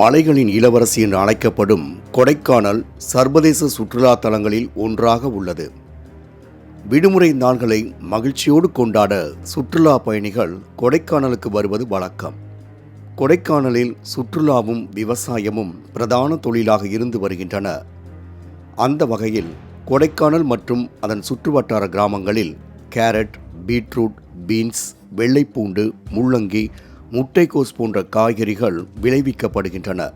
மலைகளின் இளவரசி என்று அழைக்கப்படும் கொடைக்கானல் சர்வதேச சுற்றுலா தலங்களில் ஒன்றாக உள்ளது. விடுமுறை நாள்களை மகிழ்ச்சியோடு கொண்டாட சுற்றுலா பயணிகள் கொடைக்கானலுக்கு வருவது வழக்கம். கொடைக்கானலில் சுற்றுலாவும் விவசாயமும் பிரதான தொழிலாக இருந்து வருகின்றன. அந்த வகையில் கொடைக்கானல் மற்றும் அதன் சுற்றுவட்டார கிராமங்களில் கேரட் பீட்ரூட் பீன்ஸ் வெள்ளைப்பூண்டு முள்ளங்கி முட்டைக்கோஸ் போன்ற காய்கறிகள் விளைவிக்கப்படுகின்றன.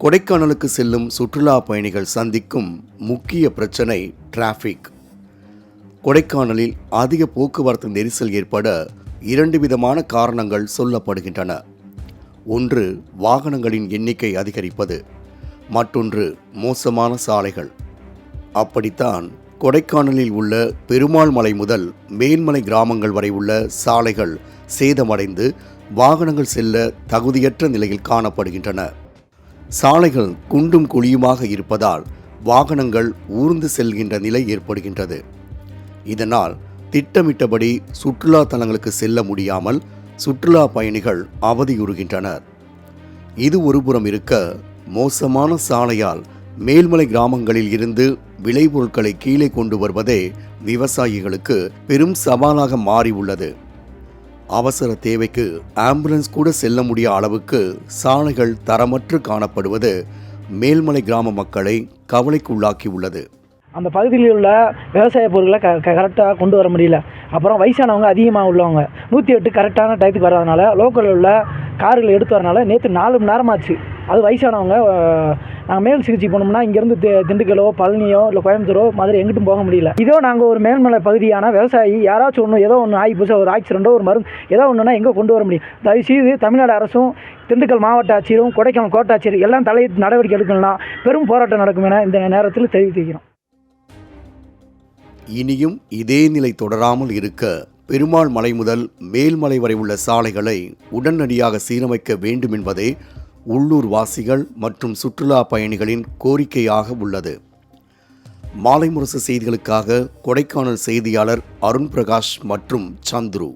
கொடைக்கானலுக்கு செல்லும் சுற்றுலா பயணிகள் சந்திக்கும் முக்கிய பிரச்சனை டிராஃபிக் கொடைக்கானலில் அதிக போக்குவரத்து நெரிசல் ஏற்பட இரண்டு விதமான காரணங்கள் சொல்லப்படுகின்றன. ஒன்று வாகனங்களின் எண்ணிக்கை அதிகரிப்பது. மற்றொன்று மோசமான சாலைகள். அப்படித்தான் கொடைக்கானலில் உள்ள பெருமாள் மலை முதல் மேல்மலை கிராமங்கள் வரை உள்ள சாலைகள் சேதமடைந்து வாகனங்கள் செல்ல தகுதியற்ற நிலையில் காணப்படுகின்றன. சாலைகள் குண்டும் குழியுமாக இருப்பதால் வாகனங்கள் ஊர்ந்து செல்கின்ற நிலை ஏற்படுகின்றது. இதனால் திட்டமிட்டபடி சுற்றுலா தலங்களுக்கு செல்ல முடியாமல் சுற்றுலா பயணிகள் அவதியுறுகின்றனர். இது ஒருபுறம் இருக்க மோசமான சாலையால் மேல்மலை கிராமங்களில் இருந்து விளைபொருட்களை கீழே கொண்டு வருவதே விவசாயிகளுக்கு பெரும் சவாலாக மாறி உள்ளது அவசர தேவைக்கு ஆம்புலன்ஸ் கூட செல்ல முடிய அளவுக்கு சாலைகள் தரமற்று காணப்படுவது மேல்மலை கிராம மக்களை கவலைக்குள்ளாக்கி உள்ளது அந்த பகுதியில் உள்ள விவசாய பொருட்களை க கரெக்டாக கொண்டு வர முடியல. அப்புறம் வயசானவங்க அதிகமாக உள்ளவங்க. நூற்றி எட்டு கரெக்டான டயத்துக்கு வர்றதுனால லோக்கலில் உள்ள கார்கள் எடுத்து வரனால நேற்று நாலு மணி நேரமாச்சு. அது வயசானவங்க நாங்கள் மேல் சிகிச்சை போனோம்னா இங்கேருந்து தி திண்டுக்கலோ பழனியோ இல்லை கோயம்புத்தூரோ மதுரை எங்கிட்டும் போக முடியல. இதோ நாங்கள் ஒரு மேல்மலை பகுதியான விவசாயி யாராச்சும் ஒன்று ஏதோ ஒன்று ஆகி புதுசாக ஒரு ஆக்சிடெண்ட்டோ ஒரு மருந்து ஏதோ ஒன்றுனா எங்கே கொண்டு வர முடியும்? தயவுசெய்து தமிழ்நாடு அரசும் திண்டுக்கல் மாவட்ட ஆட்சியரும் கொடைக்கானல் கோட்டாட்சியர் எல்லாம் தலையிட்டு நடவடிக்கை எடுக்கலாம் பெரும் போராட்டம் நடக்கும் என இந்த நேரத்தில் தெரிவித்துக்கிறோம். இனியும் இதே நிலை தொடராமல் இருக்க பெருமாள் மலை முதல் மேல்மலை வரை உள்ள சாலைகளை உடனடியாக சீரமைக்க வேண்டும் என்பதே உள்ளூர் வாசிகள் மற்றும் சுற்றுலா பயணிகளின் கோரிக்கையாக உள்ளது. மாலை முரசு செய்திகளுக்காக கொடைக்கானல் செய்தியாளர் அருண் பிரகாஷ் மற்றும் சந்துரு.